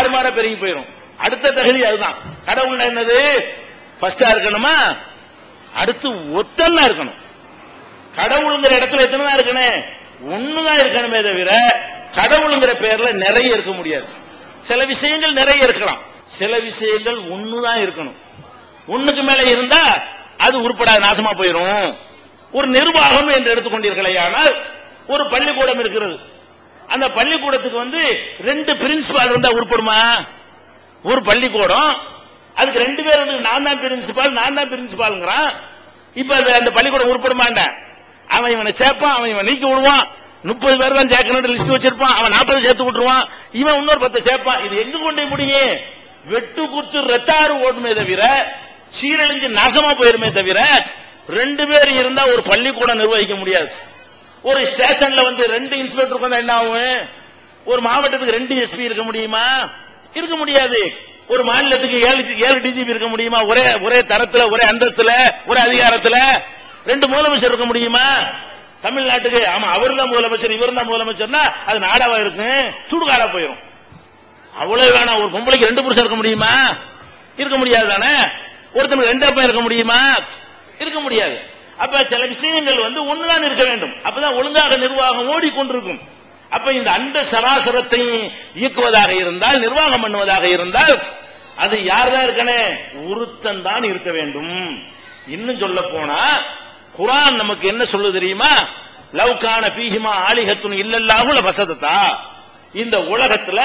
தாறுமாற பெருகி போயிடும் அடுத்த தகுதி அதுதான். கடவுள் என்னது? ஃபர்ஸ்டா இருக்கணுமா? அடுத்து ஒத்தன்னா இருக்கணும். கடவுளுங்கிற இடத்துல எத்தனை இருக்கணும் ஒண்ணுதான் இருக்கணுமே தவிர கடவுளுங்கிற பேர்ல நிறைய இருக்க முடியாது. சில விஷயங்கள் நிறைய இருக்கலாம். சில விஷயங்கள் ஒண்ணுதான் இருக்கணும். ஒண்ணுக்கு மேல இருந்தா அது உருப்படாத நாசமா போயிடும் ஒரு நிர்வாகம் என்று எடுத்துக்கொண்டீர்களே ஆனால் ஒரு பள்ளிக்கூடம் இருக்கிறது. அந்த பள்ளிக்கூடத்துக்கு வந்து ரெண்டு பிரின்சிபால் இருந்தா உருப்படுமா ஒரு பள்ளிக்கூடம். அதுக்கு ரெண்டு பேர் வந்து நான் தான் பிரின்சிபால் நான் தான் பிரின்சிபால்ங்கிறான் இப்ப அந்த- அந்த பள்ளிக்கூடம் உருப்படுமாண்ட அவன் இவனை சேர்ப்பான் அவன் இவன் நீக்கி விடுவான். முப்பது பேர் தான் சேர்க்கணும் லிஸ்ட் வச்சிருப்பான். அவன் நாற்பது சேர்த்து விட்டுருவான். இவன் இன்னொரு பத்து சேர்ப்பான். இது எங்க கொண்டு போய் முடியும் வெட்டு குத்து ரத்தாறு ஓடுமே தவிர சீரழிஞ்சு நாசமா போயிருமே தவிர ரெண்டு பேர் இருந்தா ஒரு பள்ளிக்கூடம் நிர்வகிக்க முடியாது. ஒரு ஸ்டேஷன்ல வந்து ரெண்டு இன்ஸ்பெக்டர் வந்தா என்ன ஆகும்? ஒரு மாவட்டத்துக்கு ரெண்டு எஸ்பி இருக்க முடியுமா? இருக்க முடியாது. ஒரு மாநிலத்துக்கு ஏழு ஏழு டிஜிபி இருக்க முடியுமா? ஒரே ஒரே தரத்துல ஒரே அந்தஸ்துல ஒரே அதிகாரத்துல ரெண்டு முதலமைச்சர் இருக்க முடியுமா? தமிழ்நாட்டுக்கு ஆமா அவர் தான் முதலமைச்சர் இவர் தான் முதலமைச்சர்னா அது நாடாவா இருக்கும் சுடுகாடா போயிடும் அவ்வளவு வேணாம். ஒரு பொம்பளைக்கு ரெண்டு புருஷன் இருக்க முடியுமா? இருக்க முடியாது தானே? ஒருத்தனுக்கு ரெண்டு அப்பா இருக்க முடியுமா? இருக்க முடியாது. அப்ப சில விஷயங்கள் வந்து ஒண்ணுதான் இருக்க வேண்டும். அப்பதான் ஒழுங்காக நிர்வாகம் ஓடிக்கொண்டிருக்கும். அப்ப இந்த அந்த சராசரத்தை இயக்குவதாக இருந்தால் நிர்வாகம் பண்ணுவதாக இருந்தால் அது யார் தான் இருக்கனே? ஒருத்தன் தான் இருக்க வேண்டும். இன்னும் சொல்ல போனா குரான் நமக்கு என்ன சொல்லு தெரியுமா? லவ்கான பீஹிமா ஆலிகத்துன் இல்லல்லாஹுல வசதத்தா இந்த உலகத்துல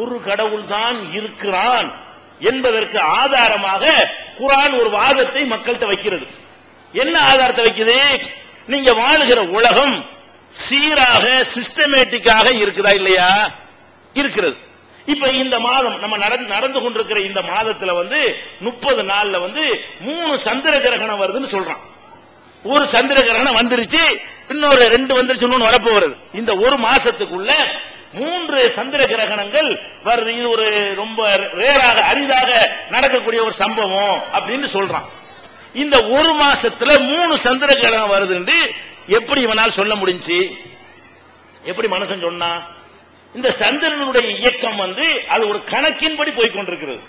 ஒரு கடவுள் தான் இருக்கிறான் என்பதற்கு ஆதாரமாக குரான் ஒரு வாதத்தை மக்கள்கிட்ட வைக்கிறது. என்ன ஆதாரத்தை வைக்குது? நீங்க வாழுகிற உலகம் சீராக சிஸ்டமேட்டிக்காக இருக்குதா இல்லையா? இருக்கிறது. இப்ப இந்த மாதம் நம்ம நடந்து கொண்டிருக்கிற இந்த மாதத்துல வந்து முப்பது நாள்ல வந்து மூணு சந்திர கிரகணம் வருதுன்னு சொல்றான். ஒரு சந்திர கிரகணம் வந்துருச்சு இன்னொரு ரெண்டு வந்துருச்சு இன்னொன்னு வரப்போ வருது இந்த ஒரு மாசத்துக்குள்ள மூன்று சந்திர கிரகணங்கள் வருது. இது ஒரு ரொம்ப ரேராக அரிதாக நடக்கக்கூடிய ஒரு சம்பவம் அப்படின்னு சொல்றான். இந்த ஒரு மாசத்துல மூணு சந்திர கிரகணம் வருதுன்னு எப்படி இவனால் சொல்ல முடிஞ்சு? எப்படி மனுஷன் சொன்னா இந்த சந்திரனுடைய இயக்கம் வந்து அது ஒரு கணக்கின்படி போய் கொண்டிருக்கிறது.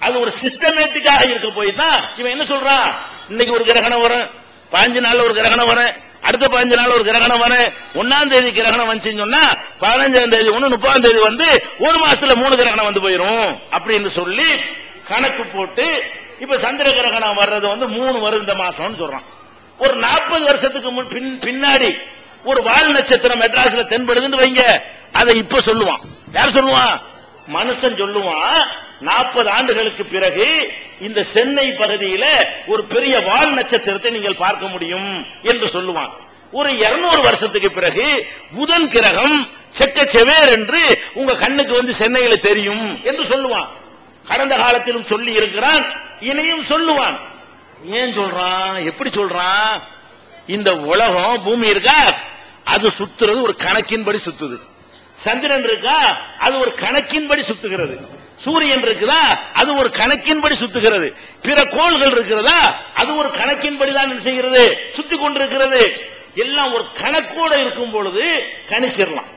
அது ஒரு சிஸ்டமேட்டிக்காக இருக்க போய் தான் இவன் என்ன சொல்றான் இன்னைக்கு ஒரு கிரகணம் வரும் பாஞ்சு நாள்ல ஒரு கிரகணம் வரும் அடுத்த பதினஞ்சு நாள் ஒரு கிரகணம் வரும். ஒன்னாம் தேதி கிரகணம் வந்துச்சுன்னு சொன்னா பதினஞ்சாம் தேதி ஒண்ணு முப்பதாம் தேதி வந்து ஒரு மாசத்துல மூணு கிரகணம் வந்து போயிரும் அப்படின்னு சொல்லி கணக்கு போட்டு இப்ப சந்திர கிரகணம் வர்றது வந்து மூணு வரும் இந்த மாசம்னு சொல்றான். ஒரு நாற்பது வருஷத்துக்கு முன் பின்- பின்னாடி ஒரு வால் நட்சத்திரம் மெட்ராஸ்ல தென்படுதுன்னு வைங்க. அதை இப்ப சொல்லுவான். யார் சொல்லுவான்? மனுஷன் சொல்லுவான் நாற்பது ஆண்டுகளுக்கு பிறகு இந்த சென்னை பகுதியில ஒரு பெரிய வால் நட்சத்திரத்தை நீங்கள் பார்க்க முடியும் என்று சொல்லுவான். ஒரு 200 வருஷத்துக்கு பிறகு புதன் கிரகம் செக்க செவேர் என்று உங்க கண்ணுக்கு வந்து சென்னையில தெரியும் என்று சொல்லுவான். கடந்த காலத்திலும் சொல்லி இருக்கிறான் இனியும் சொல்லுவான். ஏன் சொல்றான்? எப்படி சொல்றான்? இந்த உலகம் பூமி இருக்கா? அது சுத்துறது ஒரு கணக்கின்படி சுத்துது. சந்திரன் இருக்கா? அது ஒரு கணக்கின்படி சுத்துகிறது. சூரியன் இருக்குதா? அது ஒரு கணக்கின்படி சுத்துகிறது. பிற கோள்கள் இருக்கிறதா? அது ஒரு கணக்கின்படி தான் செய்கிறது? சுத்தி கொண்டிருக்கிறது. எல்லாம் ஒரு கணக்கோட இருக்கும் பொழுது கணிச்சிடலாம்.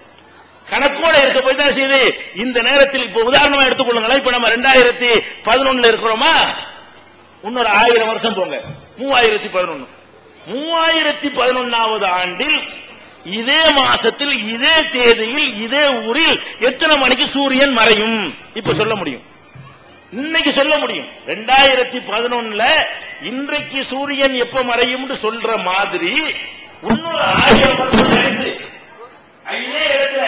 கணக்கோட இருக்க போய் தான் செய்யுது. இந்த நேரத்தில் இப்ப உதாரணமா எடுத்துக்கொள்ளுங்களேன் இப்ப நம்ம ரெண்டாயிரத்தி பதினொன்னுல இருக்கிறோமா? இன்னொரு ஆயிரம் வருஷம் போங்க. மூவாயிரத்தி பதினொன்னு. மூவாயிரத்தி பதினொன்னாவது ஆண்டில் இதே மாசத்தில் இதே தேதியில் இதே ஊரில் எத்தனை மணிக்கு சூரியன் மறையும்? இப்ப சொல்ல முடியும். இன்னைக்கு சொல்ல முடியும். ரெண்டாயிரத்தி பதினொன்னுல இன்றைக்கு சூரியன் எப்ப மறையும்னு சொல்ற மாதிரி இன்னொரு ஆயிரம் வருஷம் இடத்துல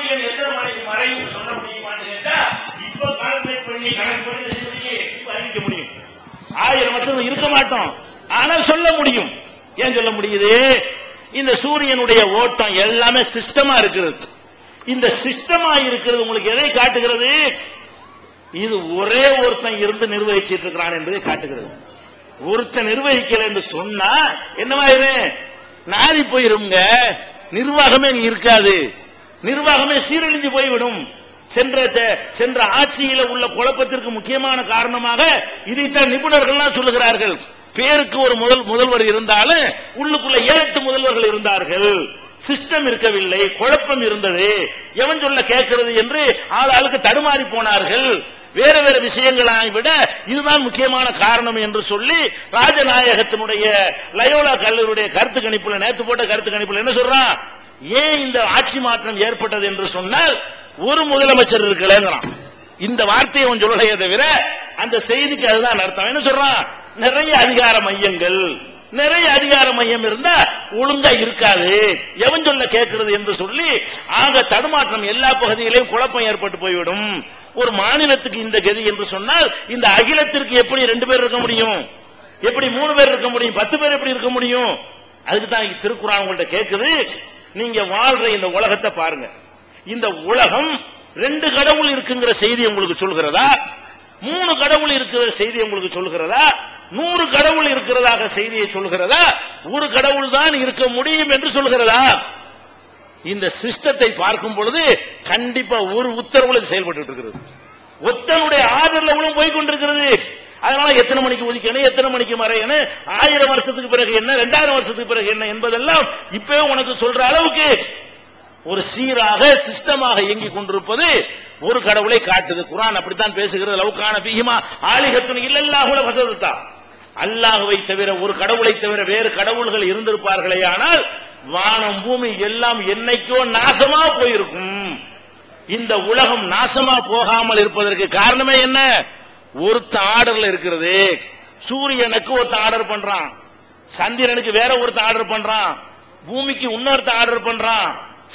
சூரியன் எந்த மணிக்கு மறையும் சொல்ல முடியுமான்னு கேட்டா இப்ப கால்குலேட் பண்ணி கணக்கு பண்ணி அறிவிக்க முடியும். ஆயிரம் வருஷம் இருக்க மாட்டோம். ஆனால் சொல்ல முடியும். ஏன் சொல்ல முடியுது? இந்த சூரியனுடைய ஓட்டம் எல்லாமே சிஸ்டமா இருக்கிறது. இந்த சிஸ்டமா இருக்கிறது உங்களுக்கு எதை காட்டுகிறது? இது ஒரே ஒருத்தன் இருந்து நிர்வகிச்சிட்டு இருக்கிறான் என்பதை காட்டுகிறது. ஒருத்தன் நிர்வகிக்கல என்று சொன்னா என்னவாயிரு நாரி போயிருங்க நிர்வாகமே நீ இருக்காது. நிர்வாகமே சீரழிஞ்சு போய்விடும். சென்ற சென்ற ஆட்சியில உள்ள குழப்பத்திற்கு முக்கியமான காரணமாக இதைத்தான் நிபுணர்கள்லாம் சொல்லுகிறார்கள். பேருக்கு ஒரு முதல் முதல்வர் இருந்தாலும் உள்ளுக்குள்ள ஏழு முதல்வர்கள் இருந்தார்கள். சிஸ்டம் இருக்கவில்லை குழப்பம் இருந்தது. எவன் சொல்ல கேட்கிறது என்று ஆள் ஆளுக்கு தடுமாறி போனார்கள். வேற வேற விஷயங்களை விட இதுதான் முக்கியமான காரணம் என்று சொல்லி ராஜநாயகத்தினுடைய லயோலா கல்லூரியுடைய கருத்து கணிப்புல நேத்து போட்ட கருத்து கணிப்புல என்ன சொல்றான்? ஏன் இந்த ஆட்சி மாற்றம் ஏற்பட்டது என்று சொன்னால் ஒரு முதலமைச்சர் இருக்கலங்கிறான். இந்த வார்த்தையை அவன் சொல்லலையே தவிர அந்த செய்திக்கு அதுதான் அர்த்தம். என்ன சொல்றான்? நிறைய அதிகார மையங்கள் நிறைய அதிகார மையம் இருந்தா ஒழுங்கா இருக்காது. எவன் சொல்ல கேட்கிறது என்று சொல்லி ஆக தடுமாற்றம் எல்லா பகுதியிலையும் குழப்பம் ஏற்பட்டு போய்விடும். ஒரு மாநிலத்துக்கு இந்த கதி என்று சொன்னால் இந்த அகிலத்திற்கு எப்படி ரெண்டு பேர் இருக்க முடியும்? எப்படி மூணு பேர் இருக்க முடியும்? பத்து பேர் எப்படி இருக்க முடியும்? அதுக்கு தான் திருக்குறான் உங்கள்ட்ட கேட்குது நீங்க வாழ்ற இந்த உலகத்தை பாருங்க. இந்த உலகம் ரெண்டு கடவுள் இருக்குங்கிற செய்தி உங்களுக்கு சொல்கிறதா? மூணு கடவுள் இருக்கிற செய்தி உங்களுக்கு சொல்கிறதா? நூறு கடவுள் இருக்கிறதாக செய்தியை சொல்கிறதா? ஒரு கடவுள் தான் இருக்க முடியும் என்று சொல்கிறதா? இந்த சிஸ்டத்தை பார்க்கும் பொழுது கண்டிப்பா ஒரு உத்தரவுல இது செயல்பட்டு இருக்கிறது. ஒத்தனுடைய ஆதரவுல போய் கொண்டிருக்கிறது. அதனால எத்தனை மணிக்கு உதிக்கணும் எத்தனை மணிக்கு மறையணும் ஆயிரம் வருஷத்துக்கு பிறகு என்ன ரெண்டாயிரம் வருஷத்துக்கு பிறகு என்ன என்பதெல்லாம் இப்பவே உனக்கு சொல்ற அளவுக்கு ஒரு சீராக சிஸ்டமாக இயங்கிக் கொண்டிருப்பது ஒரு கடவுளை காட்டுது. குரான் அப்படித்தான் பேசுகிறது. லவுக்கான பீகிமா ஆலிகத்துன் கூட வசதத்தா அல்லாஹுவை தவிர ஒரு கடவுளை தவிர வேறு கடவுள்கள் இருந்திருப்பார்களே ஆனால் வானம் பூமி எல்லாம் என்னைக்கோ நாசமா போயிருக்கும். இந்த உலகம் நாசமா போகாமல் இருப்பதற்கு காரணமே என்ன? ஒருத்த ஆர்டர்ல இருக்கிறது சூரியனுக்கு ஒருத்த ஆர்டர் பண்றான் சந்திரனுக்கு வேற ஒருத்த ஆர்டர் பண்றான் பூமிக்கு இன்னொருத்த ஆர்டர் பண்றான்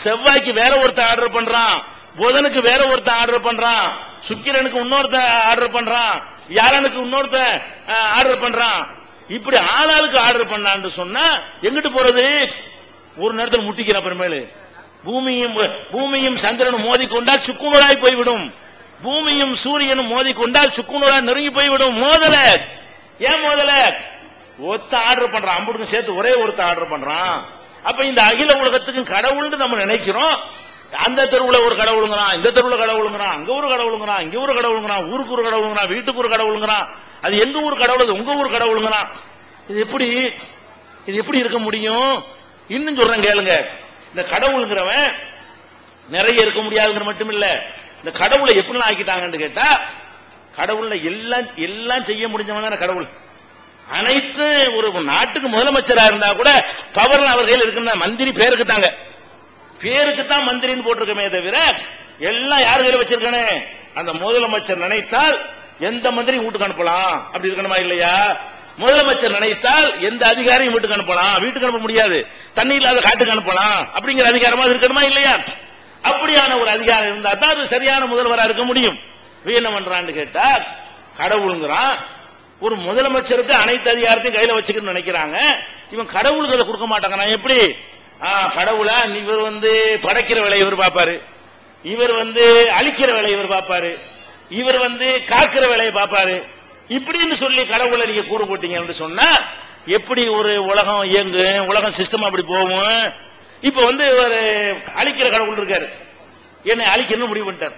செவ்வாய்க்கு வேற ஒருத்த ஆர்டர் பண்றான் புதனுக்கு வேற ஒருத்த ஆர்டர் பண்றான் சுக்கிரனுக்கு இன்னொருத்த ஆர்டர் பண்றான் யாரனுக்கு இன்னொருத்த ஆர்டர் பண்றான். இப்படி ஆளாளுக்கு ஆர்டர் பண்ணான்னு சொன்னா எங்கிட்டு போறது? ஒரு நேரத்தில் முட்டிக்கிறேன் அப்புறமேலு பூமியும் பூமியும் சந்திரனும் மோதிக்கொண்டால் சுக்குநூறாய் போய்விடும். பூமியும் சூரியனும் மோதி கொண்டால் சுக்குநூறாய் நெருங்கி போய்விடும். மோதல! ஏன் மோதல? ஒத்த ஆர்டர் பண்றான். அம்புடுக்கும் சேர்த்து ஒரே ஒருத்த ஆர்டர் பண்றான். அப்ப இந்த அகில உலகத்துக்கும் கடவுள்னு நம்ம நினைக்கிறோம். அந்த தெருவுல ஒரு கடவுளுங்கிறான் இந்த தெருவுல கடவுளுங்கிறான் அங்க ஒரு கடவுளுங்கிறான் இங்க ஒரு கடவுளுங்கிறான் ஊருக்கு ஒரு கடவுளுங்கிறான் வீட்டுக்கு ஒரு கடவுளுங்கிறான் அது எங்க ஊர் கடவுள்? அது உங்க ஊர் கடவுளுங்கிறான் இது எப்படி? இது எப்படி இருக்க முடியும்? இன்னும் சொல்றேன் கேளுங்க. இந்த கடவுளுங்கிறவன் நிறைய இருக்க முடியாதுங்கிற மட்டும் இல்லை இந்த கடவுளை எப்படிலாம் ஆக்கிட்டாங்கன்னு கேட்டா கடவுள்ல எல்லாம் எல்லாம் செய்ய முடிஞ்சவன தானே கடவுள். அனைத்து ஒரு நாட்டுக்கு முதலமைச்சரா இருந்தா கூட பவர் அவர் கையில் இருக்குன்னா மந்திரி பேருக்கு தாங்க பேருக்கு தான் மந்திரின்னு போட்டிருக்கமே தவிர எல்லாம் யார் கையில் வச்சிருக்கானே? அந்த முதலமைச்சர் நினைத்தால் எந்த மந்திரி வீட்டுக்கு அனுப்பலாம். அப்படி இருக்கணுமா இல்லையா? முதலமைச்சர் நினைத்தால் எந்த அதிகாரியும் வீட்டுக்கு அனுப்பலாம். வீட்டுக்கு அனுப்ப முடியாது. தண்ணி இல்லாத காட்டுக்கு அனுப்பலாம். அப்படிங்கிற அதிகாரமா இருக்கணுமா இல்லையா? அப்படியான ஒரு அதிகாரம் இருந்தா தான் அது சரியான முதல்வரா இருக்க முடியும். என்ன பண்றான்னு கேட்டா கடவுளுங்கிறான். ஒரு முதலமைச்சருக்கு அனைத்து அதிகாரத்தையும் கையில வச்சுக்கணும்னு நினைக்கிறாங்க. இவன் கடவுளுக்கு அதை கொடுக்க மாட்டாங்க நான் எப்படி? கடவுளா? இவர் வந்து படைக்கிற வேலையை இவர் பார்ப்பாரு. இவர் வந்து அழிக்கிற வேலையை இவர் பார்ப்பாரு. இவர் வந்து காக்கிற வேலையை பார்ப்பாரு. இப்படின்னு சொல்லி கடவுளை நீங்க கூறு போட்டீங்கன்னு சொன்னா எப்படி ஒரு உலகம் இயங்கு உலகம் சிஸ்டம் அப்படி போகும்? இப்ப வந்து ஒரு அழிக்கிற கடவுள் இருக்காரு. என்னை அழிக்கணும்னு முடிவு பண்ணிட்டார்.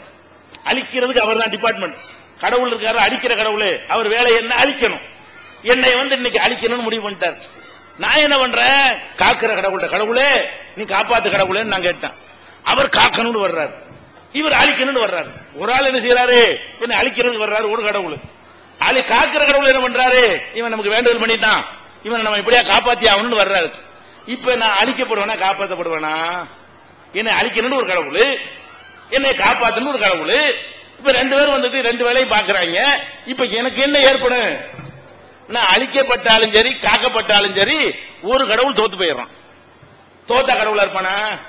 அழிக்கிறதுக்கு அவர் தான் டிபார்ட்மெண்ட் கடவுள் இருக்காரு அழிக்கிற கடவுள். அவர் வேலை என்ன? அழிக்கணும். என்னை வந்து இன்னைக்கு அழிக்கணும்னு முடிவு பண்ணிட்டார். நான் என்ன பண்றேன்? காக்கிற கடவுள்கிட்ட கடவுளே நீ காப்பாத்து கடவுளேன்னு நான் கேட்டேன். அவர் காக்கணும்னு வர்றாரு. இவர் அழிக்கணும்னு வர்றாரு. ஒரு ஆள் என்ன செய்யறாரு என்ன அழிக்கிறதுக்கு வர்றாரு ஒரு கடவுள். அழி காக்கிற கடவுள் என்ன பண்றாரு? இவன் நமக்கு வேண்டுதல் பண்ணிட்டான். இவன் நம்ம இப்படியா காப்பாத்தி ஆகணும்னு வர்றாரு. இப்ப நான் அழிக்கப்படுவேனா காப்பாற்றப்படுவேனா என்னை அழிக்கணும்னு ஒரு கடவுள். என்னை காப்பாற்றணும் ஒரு கடவுள். இப்ப ரெண்டு பேரும் வந்துட்டு ரெண்டு வேலையும் பாக்குறாங்க இப்ப எனக்கு என்ன ஏற்படும்? நான் அழிக்கப்பட்டாலும் சரி காக்கப்பட்டாலும் சரி ஒரு கடவுள் தோத்து போயிடுறான். தோத்தா கடவுளா இருப்பானா?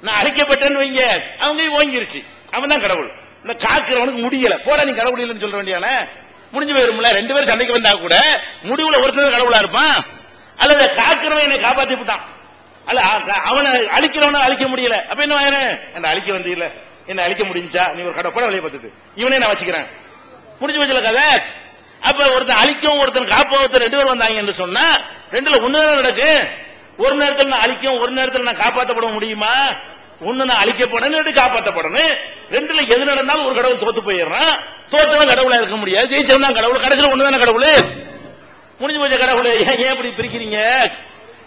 நான் அழிக்கப்பட்டேன்னு வைங்க. அவங்க ஓங்கிருச்சு. அவன் தான் கடவுள். இந்த காக்கிறவனுக்கு முடியல. போட நீ கடவுள் இல்லைன்னு சொல்ல வேண்டியான முடிஞ்சு போயிரும்ல. ரெண்டு பேரும் சண்டைக்கு வந்தா கூட முடிவுல ஒருத்தர் கடவுளா இருப்பான். அல்லது காக்கிறவன் என்னை காப்பாத்தி விட்டான். அல்ல அவனை அழிக்கிறவன அழிக்க முடியல. அப்ப என்ன வாங்கினேன் என்ன அழிக்க வந்தீங்கல என்ன அழிக்க முடிஞ்சா நீ ஒரு கடை வழியை பார்த்துட்டு. இவனே நான் வச்சுக்கிறேன். முடிஞ்சு வச்சல கதை? அப்ப ஒருத்தன் அழிக்கவும் ஒருத்தன் காப்ப ரெண்டு பேர் வந்தாங்க என்று சொன்னா ரெண்டுல ஒண்ணுதான் நடக்கு? ஒரு நேரத்தில் நான் அழிக்கும் ஒரு நேரத்தில் நான் காப்பாற்றப்பட முடியுமா? ஒண்ணு நான் அழிக்கப்படணும் ரெண்டு காப்பாற்றப்படணும் ரெண்டுல எது நடந்தாலும் ஒரு கடவுள் தோத்து போயிடுறான். தோத்தவன் கடவுளா இருக்க முடியாது. ஜெயிச்சவன் கடவுள் கடைசியில் ஒண்ணுதானே கடவுள்? முடிஞ்சு போச்ச கடவுளே. ஏன் ஏன் இப்படி பிரிக்கிறீங்க?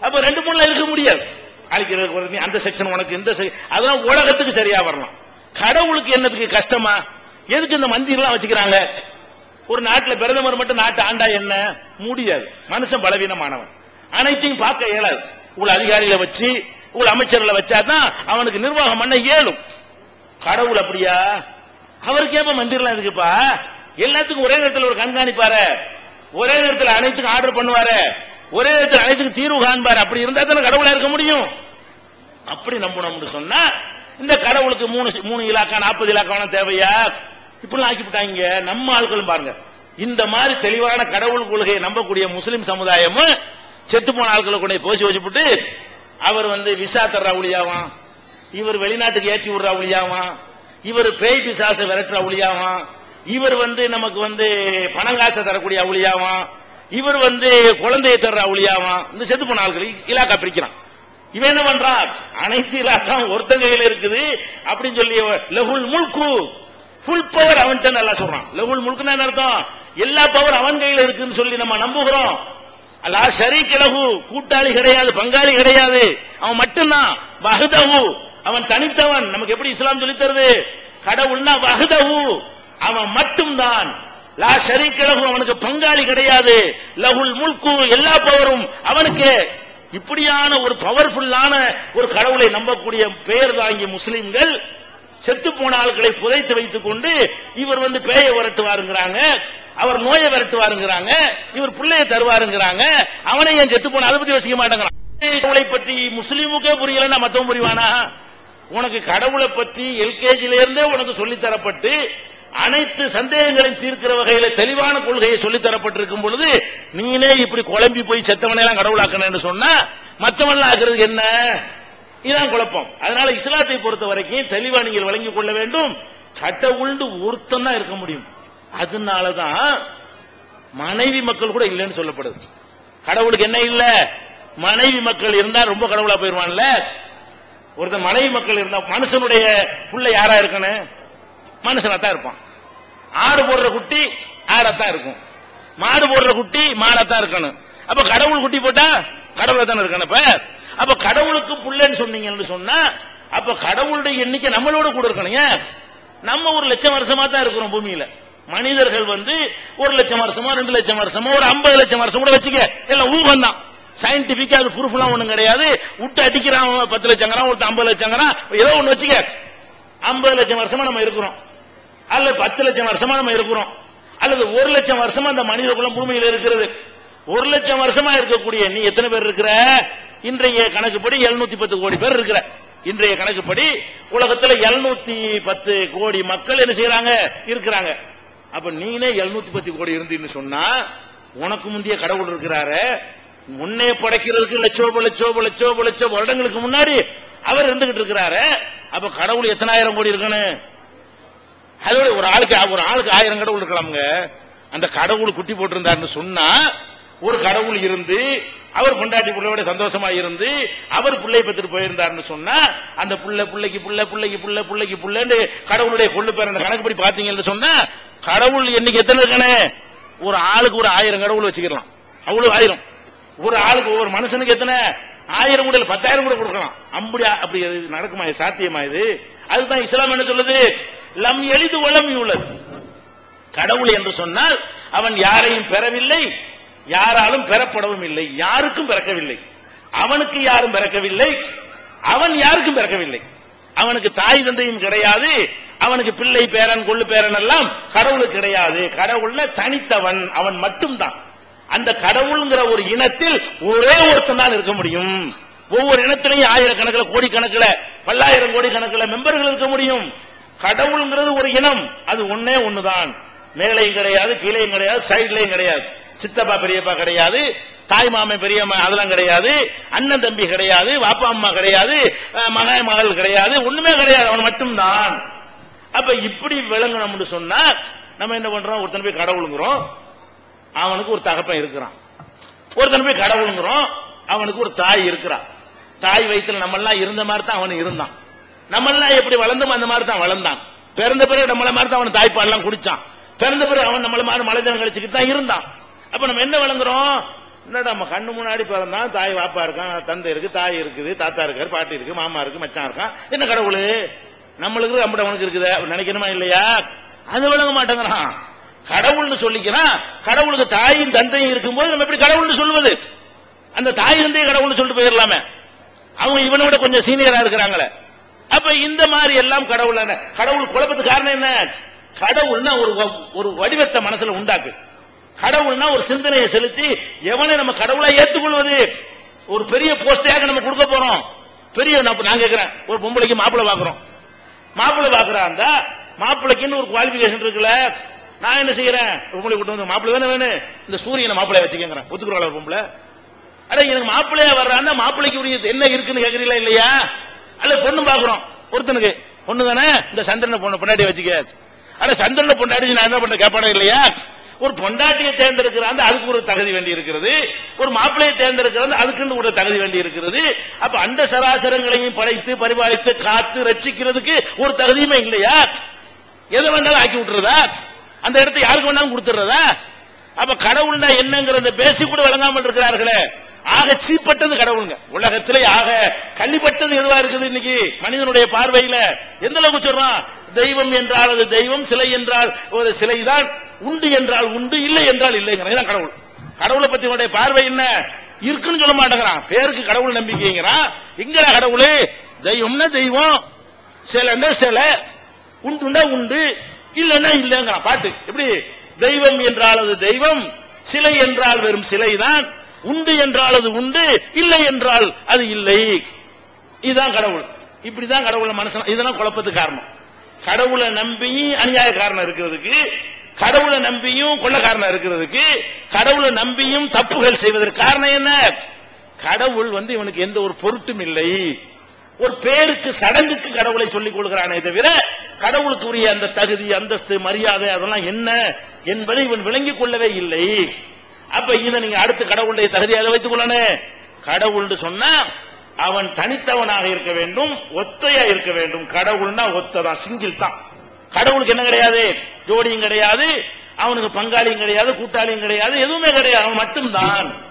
அப்ப ரெண்டு மூணுல இருக்க முடியாது. அழிக்கிறதுக்கு அந்த செக்ஷன் உனக்கு இந்த செக்- அதெல்லாம் உலகத்துக்கு சரியா வரலாம் கடவுளுக்கு என்னதுக்கு கஷ்டமா? எதுக்கு இந்த மந்திரெல்லாம் வச்சுக்கிறாங்க? ஒரு நாட்டுல பிரதமர் மட்டும் நாட்டு ஆண்டா என்ன? முடியாது. மனுஷன் பலவீனமானவன். அனைத்தையும் பார்க்க இயலாது. உள்ள அதிகாரிகளை வச்சு உங்களை அமைச்சர்களை வச்சாதான் அவனுக்கு நிர்வாகம் பண்ண இயலும். கடவுள் அப்படியா? அவருக்கு ஏப்ப மந்திரலாம் இருக்குப்பா? எல்லாத்துக்கும் ஒரே நேரத்தில் ஒரு கண்காணிப்பாரு. ஒரே நேரத்தில் அனைத்துக்கும் ஆர்டர் பண்ணுவாரு. ஒரே நேரத்தில் அனைத்துக்கும் தீர்வு காண்பாரு. அப்படி இருந்தா தானே கடவுளா இருக்க முடியும்? அப்படி நம்பணும்னு சொன்னா இந்த கடவுளுக்கு மூணு மூணு இலாக்கா நாற்பது இலாக்கா தேவையா? இப்படி ஆக்கிவிட்டாங்க. நம்ம ஆட்களும் பாருங்க. இந்த மாதிரி தெளிவான கடவுள் கொள்கையை நம்பக்கூடிய முஸ்லிம் சமுதாயமும் செத்து போன ஆட்களை கொண்டு போய் போச்சு வச்சுப்புட்டு அவர் வந்து விசா தர்ற ஒளியாவான் இவர் வெளிநாட்டுக்கு ஏற்றி விடுற ஒளியாவான் இவர் பேய் பிசாசை விரட்டுற ஒளியாவான் இவர் வந்து நமக்கு வந்து பணங்காசை தரக்கூடிய அவளியாவான் இவர் வந்து குழந்தையை தர்ற அவளியாவான் இந்த செத்து போன ஆட்கள் இலாக்கா பிரிக்கிறான். இவன் என்ன பண்றான்? அனைத்து இலாக்காவும் ஒருத்தன் கையில இருக்குது. அப்படின்னு சொல்லி லகுல் முல்கு. ஃபுல் பவர் அவன்கிட்ட நல்லா சொல்றான். லகுல் முல்குன்னா என்ன அர்த்தம்? எல்லா பவர் அவன் கையில இருக்குன்னு சொல்லி நம்ம நம்புகிறோம். அல்லா ஷரீக் கிழகு கூட்டாளி கிடையாது பங்காளி கிடையாது. அவன் மட்டும்தான். வகுதவு அவன் தனித்தவன். நமக்கு எப்படி இஸ்லாம் சொல்லி தருது? கடவுள்னா வகுதவு அவன் மட்டும்தான். லா ஷரீக்கலகு அவனுக்கு பங்காளி கிடையாது. லகுல் முல்கு எல்லா பவரும் அவனுக்கு. இப்படியான ஒரு பவர்ஃபுல்லான ஒரு கடவுளை நம்பக்கூடிய பெயர் தாங்கிய முஸ்லிம்கள் செத்து போன ஆட்களை புதைத்து வைத்துக் கொண்டு இவர் வந்து பேய விரட்டுவாருங்கிறாங்க அவர் நோயை விரட்டுவாருங்கிறாங்க இவர் பிள்ளையை தருவாருங்கிறாங்க அவனை ஏன் செத்து போன அதை பத்தி யோசிக்க மாட்டேங்கிறான். கடவுளை பற்றி முஸ்லீமுக்கே புரியலன்னா மத்தவன் புரிவானா? உனக்கு கடவுளை பத்தி எல்கேஜில இருந்தே உனக்கு சொல்லி தரப்பட்டு அனைத்து சந்தேகங்களையும் தீர்க்கிற வகையில தெளிவான கொள்கையை சொல்லித் தரப்பட்டிருக்கும் பொழுது நீனே இப்படி குழம்பி போய் செத்தவனை எல்லாம் கடவுளாக்கணும்னு சொன்னா மற்றவன் ஆக்குறதுக்கு என்ன? இதுதான் குழப்பம். அதனால இஸ்லாத்தை பொறுத்த வரைக்கும் தெளிவா நீங்கள் வழங்கிக் கொள்ள வேண்டும். கடவுள்னு ஒருத்தன் தான் இருக்க முடியும். அதனாலதான் மனைவி மக்கள் கூட இல்லைன்னு சொல்லப்படுது. கடவுளுக்கு என்ன இல்ல? மனைவி மக்கள் இருந்தா ரொம்ப கடவுளா போயிருவான்ல? ஒருத்தன் மனைவி மக்கள் இருந்தா மனுஷனுடைய புள்ள யாரா இருக்கணும்? மனுஷனா தான் இருப்பான். ஆடு போடுற குட்டி ஆடத்தான் இருக்கும். மாடு போடுற குட்டி மாடத்தான் இருக்கணும். அப்ப கடவுள் குட்டி போட்டா கடவுளை தானே இருக்கணும் அப்ப அப்ப கடவுளுக்கு புள்ளன்னு சொன்னீங்கன்னு சொன்னா அப்ப கடவுளுடைய எண்ணிக்கை நம்மளோட கூட இருக்கணும். நம்ம ஒரு லட்சம் வருஷமா தான் இருக்கிறோம் பூமியில. மனிதர்கள் வந்து ஒரு லட்சம் வருஷமா ரெண்டு லட்சம் வருஷமா ஒரு ஐம்பது லட்சம் வருஷம் கூட வச்சுக்க எல்லாம் ஊகம் தான் சயின்டிபிக்கா அது ப்ரூஃப் எல்லாம் ஒண்ணும் கிடையாது. விட்டு அடிக்கிறான் பத்து லட்சங்கிறான் ஒருத்தர் ஐம்பது லட்சங்கிறான் ஏதோ ஒண்ணு வச்சுக்க. ஐம்பது லட்சம் வருஷமா நம்ம இருக்கிறோம். அல்லது பத்து லட்சம் வருஷமா நம்ம இருக்கிறோம். அல்லது ஒரு லட்சம் வருஷமா அந்த மனித குலம் பூமியில் இருக்கிறது. ஒரு லட்சம் வருஷமா இருக்கக்கூடிய நீ எத்தனை பேர் இருக்கிற? இன்றைய கணக்குப்படி 710 பத்து கோடி பேர் இருக்கிற. இன்றைய கணக்குப்படி உலகத்துல 710 பத்து கோடி மக்கள் என்ன செய்யறாங்க இருக்கிறாங்க. அப்ப நீனே 710 பத்து கோடி இருந்தீன்னு சொன்னா உனக்கு முந்தைய கடவுள் இருக்கிறாரு. முன்னே படைக்கிறதுக்கு லட்சோப லட்சோப லட்சோப லட்சம் வருடங்களுக்கு முன்னாடி அவர் இருந்துகிட்டு இருக்கிறாரு. அப்ப கடவுள் எத்தனாயிரம் கோடி இருக்கணும்? அதோட ஒரு ஆளுக்கு ஒரு ஆளுக்கு ஆயிரம் கடவுள் இருக்கலாமுங்க அந்த கடவுள் குட்டி போட்டிருந்தாருன்னு சொன்னா ஒரு கடவுள் இருந்து அவர் பொண்டாட்டி பிள்ளையோட சந்தோஷமா இருந்து அவர் பிள்ளை பெற்றுட்டு போயிருந்தாருன்னு சொன்னா அந்த புள்ள பிள்ளைக்கு புள்ள பிள்ளைக்கு புள்ள பிள்ளைக்கு புள்ளன்னு கடவுளுடைய கொள்ளு பேர் அந்த கணக்குப்படி பாத்தீங்கன்னு சொன்னா கடவுள் என்னைக்கு எத்தனை இருக்கானே ஒரு ஆளுக்கு ஒரு ஆயிரம் கடவுள் வச்சுக்கலாம் அவ்வளவு ஆயிரம். ஒரு ஆளுக்கு ஒவ்வொரு மனுஷனுக்கு எத்தனை? ஆயிரம் கூட பத்தாயிரம் கூட கொடுக்கலாம். அப்படி அப்படி இது நடக்குமா? இது சாத்தியமா இது? அதுதான் இஸ்லாம் என்ன சொல்லுது? லம் எளிது வளம் உள்ளது கடவுள் என்று சொன்னால் அவன் யாரையும் பெறவில்லை யாராலும் பெறப்படவும் இல்லை யாருக்கும் பிறக்கவில்லை. அவனுக்கு யாரும் பிறக்கவில்லை அவன் யாருக்கும் பிறக்கவில்லை. அவனுக்கு தாய் தந்தையும் கிடையாது அவனுக்கு பிள்ளை பேரன் கொள்ளு பேரன் எல்லாம் கடவுளுக்கு கிடையாது. கடவுள்ல தனித்தவன் அவன் மட்டும்தான். அந்த கடவுள்ங்கிற ஒரு இனத்தில் ஒரே ஒருத்தன் தான் இருக்க முடியும். ஒவ்வொரு இனத்திலையும் ஆயிரக்கணக்கில் கோடிக்கணக்கில் பல்லாயிரம் கோடி கணக்கில் மெம்பர்கள் இருக்க முடியும். கடவுள்ங்கிறது ஒரு இனம். அது ஒன்னே ஒண்ணுதான். மேலையும் கிடையாது கீழையும் கிடையாது சைட்லயும் கிடையாது. சித்தப்பா பெரியப்பா கிடையாது தாய் மாமன் பெரியம்மா அதெல்லாம் கிடையாது. அண்ணன் தம்பி கிடையாது வாப்பா அம்மா கிடையாது அஹ், மகன் மகள் கிடையாது ஒண்ணுமே கிடையாது அவன் மட்டும்தான். அப்ப இப்படி விளங்கணும்னு சொன்னா நம்ம என்ன பண்றோம்? ஒருத்தன் போய் கடவுளுங்கிறோம். அவனுக்கு ஒரு தகப்பன் இருக்கிறான். ஒருத்தன் போய் கடவுளுங்கிறோம். அவனுக்கு ஒரு தாய் இருக்கிறான். தாய் வயிற்றுல நம்ம எல்லாம் இருந்த மாதிரி தான் அவன் இருந்தான். நம்மளாம் எப்படி வளர்ந்தோம் அந்த மாதிரி தான் வளர்ந்தான். பிறந்த பிறகு நம்மள மாதிரி தான் அவன் தாய்ப்பால்லாம் குடிச்சான். பிறந்த பிறகு அவன் நம்மள மாதிரி மலைஜனம் கழிச்சுக்கிட்டு தான் இருந்தான். அப்ப நம்ம என்ன வளர்ந்துறோம் என்னடா நம்ம கண்ணு முன்னாடி பிறந்தான். தாய் வாப்பா இருக்கான் தந்தை இருக்கு தாய் இருக்குது தாத்தா இருக்காரு பாட்டி இருக்கு மாமா இருக்கு மச்சான் இருக்கான். என்ன கடவுள்? நம்மளுக்கு நம்மட அவனுக்கு இருக்குது. நினைக்கணுமா இல்லையா? அது விளங்க மாட்டேங்கிறான். கடவுள்னு சொல்லிக்கிறான் கடவுளுக்கு தாயும் தந்தையும் இருக்கும்போது நம்ம எப்படி கடவுள்னு சொல்லுவது? அந்த தாய் தந்தையை கடவுள்னு சொல்லிட்டு போயிடலாமே. அவங்க இவனை விட கொஞ்சம் சீனியரா இருக்கிறாங்களே. அப்ப இந்த மாதிரி எல்லாம் கடவுள் கடவுள் குழப்பத்துக்கு காரணம் என்ன? கடவுள்னா ஒரு ஒரு வடிவத்தை மனசுல உண்டாக்கு. கடவுள்னா ஒரு சிந்தனையை செலுத்தி எவனை நம்ம கடவுளா ஏத்துக்கொள்வது? ஒரு பெரிய போஸ்டையாக நம்ம கொடுக்க போறோம். பெரிய நான் நான் கேட்கிறேன் ஒரு பொம்பளைக்கு மாப்பிள்ளை பாக்குறோம். மாப்பிள்ளை பாக்குறாங்க மாப்பிள்ளைக்குன்னு ஒரு குவாலிபிகேஷன் இருக்குல்ல. நான் என்ன செய்யறேன்? பொம்பளை கொண்டு வந்து மாப்பிள்ளை தானே வேணும். இந்த சூரியனை மாப்பிள்ளைய வச்சுக்கேங்கிறேன். ஒத்துக்குறாள் பொம்பளை? அட எனக்கு மாப்பிள்ளையா வர்றான்னா மாப்பிள்ளைக்கு உரிய என்ன இருக்குன்னு கேக்குறீங்களா இல்லையா? அல்ல பொண்ணு பாக்குறோம் ஒருத்தனுக்கு. பொண்ணு தானே இந்த சந்திரனை பொண்ணு பொண்டாட்டி வச்சுக்க. ஆனா சந்திரனை பொண்டாட்டி நான் என்ன பண்ண கேட்பானே இல்லையா? ஒரு பொண்டாட்டியை தேர்ந்தெடுக்கிறாங்க அதுக்கு ஒரு தகுதி வேண்டி இருக்கிறது. ஒரு மாப்பிள்ளையை தேர்ந்தெடுக்கிறாங்க அதுக்குன்னு ஒரு தகுதி வேண்டி இருக்கிறது. அப்ப அந்த சராசரங்களையும் படைத்து பரிபாலித்து காத்து ரட்சிக்கிறதுக்கு ஒரு தகுதியுமே இல்லையா? எதை வேண்டாலும் ஆக்கி விட்டுறதா? அந்த இடத்தை யாருக்கு வேணாலும் கொடுத்துறதா? அப்ப கடவுள்னா என்னங்கிற பேசி கூட வழங்காமல் இருக்கிறார்களே. ஆக சீப்பட்டது கடவுளுங்க. உலகத்திலே ஆக கள்ளிப்பட்டது எதுவா இருக்குது இன்னைக்கு? மனிதனுடைய பார்வையில. எந்த அளவுக்கு சொல்றான்? தெய்வம் என்றால் அது தெய்வம் சிலை என்றால் ஒரு சிலைதான் உண்டு என்றால் உண்டு இல்லை என்றால் இல்லைங்கிறான். கடவுள். கடவுளை பத்தி உடைய பார்வை என்ன? இருக்குன்னு சொல்ல மாட்டேங்கிறான். பேருக்கு கடவுள் நம்பிக்கைங்கிறான். எங்கடா கடவுள்? தெய்வம்னா தெய்வம் சிலைன்னா சிலை உண்டுண்டா உண்டு இல்லைன்னா இல்லைங்கிறான். பாட்டு. எப்படி? தெய்வம் என்றால் அது தெய்வம் சிலை என்றால் வெறும் சிலைதான். உண்டு என்றால் அது உண்டு இல்லை என்றால் அது இல்லை. இதுதான் கடவுள். இப்படிதான் கடவுளை மனுஷன் இதெல்லாம் குழப்பத்துக்கு காரணம். கடவுளை நம்பியும் அநியாயக்காரன் இருக்கிறதுக்கு கடவுளை நம்பியும் கொள்ளக்காரனா இருக்கிறதுக்கு கடவுளை நம்பியும் தப்புகள் செய்வதற்கு காரணம் என்ன? கடவுள் வந்து இவனுக்கு எந்த ஒரு பொருட்டும் இல்லை. ஒரு பேருக்கு சடங்குக்கு கடவுளை சொல்லிக் கொள்கிறானே தவிர கடவுளுக்கு உரிய அந்த தகுதி அந்தஸ்து மரியாதை அதெல்லாம் என்ன என்பதை இவன் விளங்கிக் கொள்ளவே இல்லை. அப்ப இதை நீங்க அடுத்து கடவுளுடைய தகுதியாக வைத்துக் கொள்ளணும். கடவுள்னு சொன்னா அவன் தனித்தவனாக இருக்க வேண்டும் ஒத்தையா இருக்க வேண்டும். கடவுள்னா ஒத்ததான் சிங்கிள் தான். கடவுளுக்கு என்ன கிடையாது? ஜோடியும் கிடையாது அவனுக்கு பங்காளியும் கிடையாது கூட்டாளியும் கிடையாது எதுவுமே கிடையாது அவன் மட்டும்தான்.